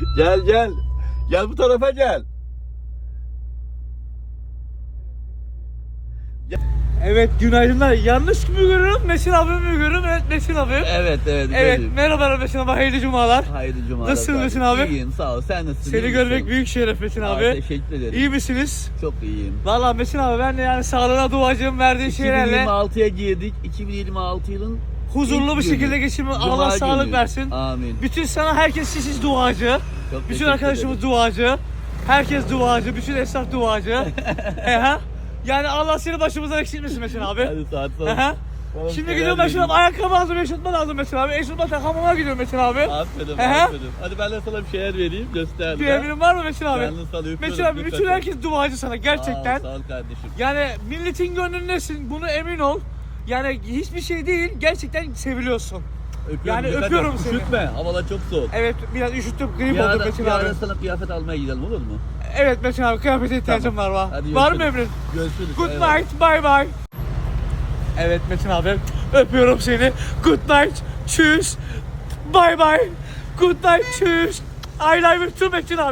Gel gel. Gel bu tarafa gel. Evet günaydınlar. Yanlış mı görüyorum? Mesin abi mi görüyorum? Evet Mesin abi. Evet evet. Evet benim. merhaba Mesin abi. Hayırlı cumalar. Hayırlı cumalar. Nasılsın. Metin abi? İyiyim sağ ol. Sen nasılsın? Seni görmek misin? büyük şeref Mesin Aa, abi. Teşekkür ederim. İyi misiniz? Çok iyiyim. Valla Mesin abi ben de yani sağlığına duacığım verdiğin şeylerle 2026'ya girdik. 2026 yılın huzurlu bir şekilde geçirme. Cuma Allah sağlık günü. versin. Amin. Bütün sana herkes siz duacı. Çok Bütün teşekkür arkadaşımız ederim. duacı. Herkes duacı. Bütün esnaf duacı. Ehe. Yani Allah seni başımızdan eksiltmesin Mesin abi. Hadi saat sonra. Ehe. Şimdi gidiyorum abi. vereyim. Ayakkabı aldım, eşofman aldım Mesin abi. Eşofman takımına gidiyorum Mesin abi. Aferin Ehe. aferin. Hadi ben de sana bir şeyler vereyim. Göster. Bir emrin var mı Mesin abi? Yalnız sana öpüyorum. Mesin abi bütün herkes duacı sana gerçekten. Ol, sağ ol kardeşim. Yani milletin gönlündesin. Bunu emin ol. Yani hiçbir şey değil. Gerçekten seviliyorsun. Öpüyorum. Yani öpüyorum seni. Üşütme. Havalar çok soğuk. Evet biraz üşüttüm. Grip Bir oldum ara, Metin bir abi. ara sana kıyafet almaya gidelim olur mu? Evet Metin abi kıyafete ihtiyacım var. var. Hadi Var mı görüşürüz. emrin? Görüşürüz. Good eyvallah. night, bye bye. Evet Metin abi, öpüyorum seni. Good night, tschüss, bye bye. Good night, tschüss. I love you too Metin abi.